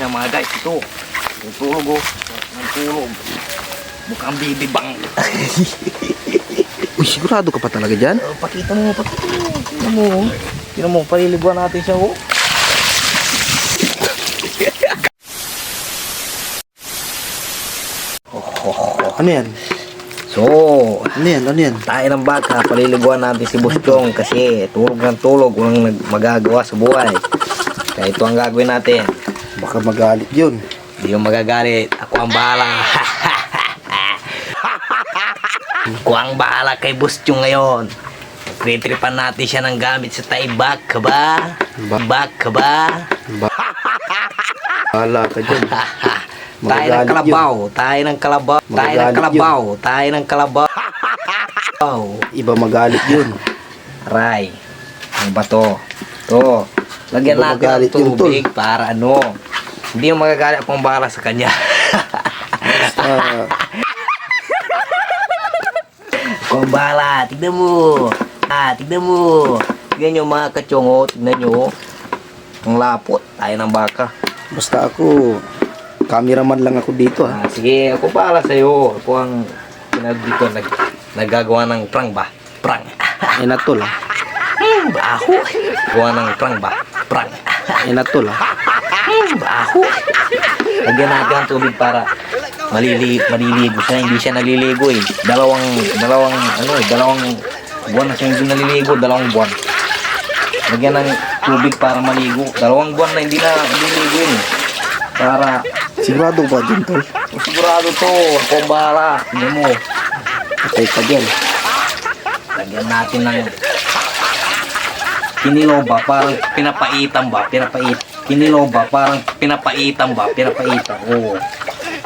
siya mga guys. Ito. Tutulog oh. Tutulog. Mukhang bibibang. Uy, sigurado ka pa talaga dyan? Oh, pakita mo, pakita mo. Tingnan mo. oh. Tingnan mo, paliliguan natin siya oh. Ano yan? So, Ano yan? Ano yan? tayo ng baka, paliliguan natin si Bustong kasi tulog ng tulog, walang magagawa sa buhay. Kaya ito ang gagawin natin. Baka magalit yun. Hindi yung magagalit. Ako ang bahala. Ako ang bahala kay Bustong ngayon. Tritripan natin siya ng gamit sa taibak ka ba? Ba- Bak ka ba? Bahala ka dyan. tayo ng kalabaw. Tayo ng kalabaw. Tayo ng kalabaw. Tayo ng kalabaw. Iba magalit yun. Aray. Ano ba to? To. Lagyan Iba natin ng tubig para ano. Hindi yung magagalit akong bahala sa kanya. Ah, Kung bahala, tignan mo. Ah, tignan mo. Tignan nyo mga katsongo, tignan nyo. Ang lapot, tayo ng baka. basta ako, cameraman lang ako dito ha. Ah, sige, ako bahala sa'yo. Ako ang pinag dito, nag, naggagawa ng prang ba? Prang. Ay natol ha. Hmm, baho. Gawa ng prang ba? Prang. Ay natol ha. Baho. Lagyan natin ang tubig para malili maliligo siya. Hindi siya naliligo eh. Dalawang, dalawang, ano eh, dalawang buwan na siya hindi naliligo. Dalawang buwan. Lagyan ng tubig para maligo. Dalawang buwan na hindi na naliligo yun eh. Para, Sigurado ba dyan tol? sigurado to. Bahala. Tingnan mo. Patay ka dyan. Lagyan natin ng kiniloba parang pinapaitan ba? Pinapait. Kiniloba parang pinapaitan ba? Pinapaitan. Oo.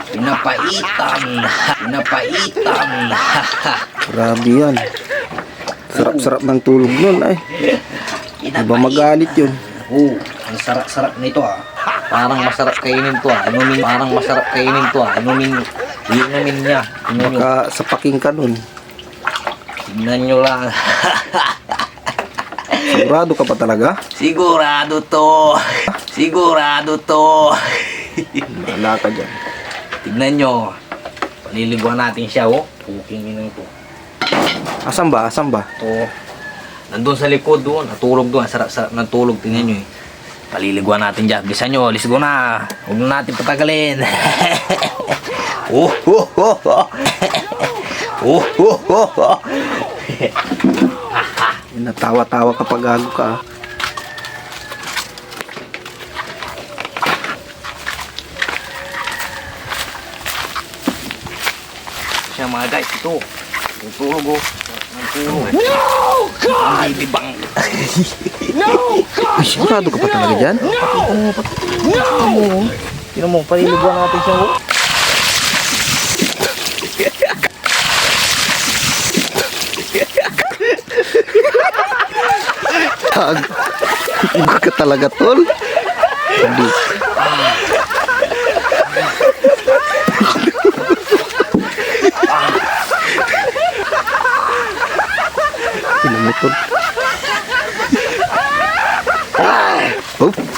Pinapaitan. Pinapaitan. Grabe yan. Sarap-sarap ng tulog nun ay. Iba magalit yun. Oo. Ang sarap-sarap nito ah. Parang masarap kainin to ah. Inumin, parang masarap kainin to ah. Inumin, inumin niya. Nyo. Baka sa paking ka nun. Tingnan nyo lang. Sigurado ka pa talaga? Sigurado to. Sigurado to. Wala ka dyan. Tignan nyo. Paliliguan natin siya, oh. Puking ina ito. Asan ba? Asan ba? Ito. Nandun sa likod doon. Natulog doon. Sarap-sarap ng tulog. Tingnan nyo, eh. Paliliguan natin dyan. Bisa nyo. Let's go na. Huwag na natin patagalin. oh, oh, oh, oh. oh, oh, oh, oh. Natawa-tawa kapag gago ka. Siya mga guys. Ito. Tutulog, oh. Tutulog. No, God! Ang bibibang. Uy, sigurado ka pa talaga dyan? Mo. Tingnan mo, paliliguan natin siya. Oh. Tag. Iba ka talaga, tol. Hindi. Tingnan mo, tol. Oh.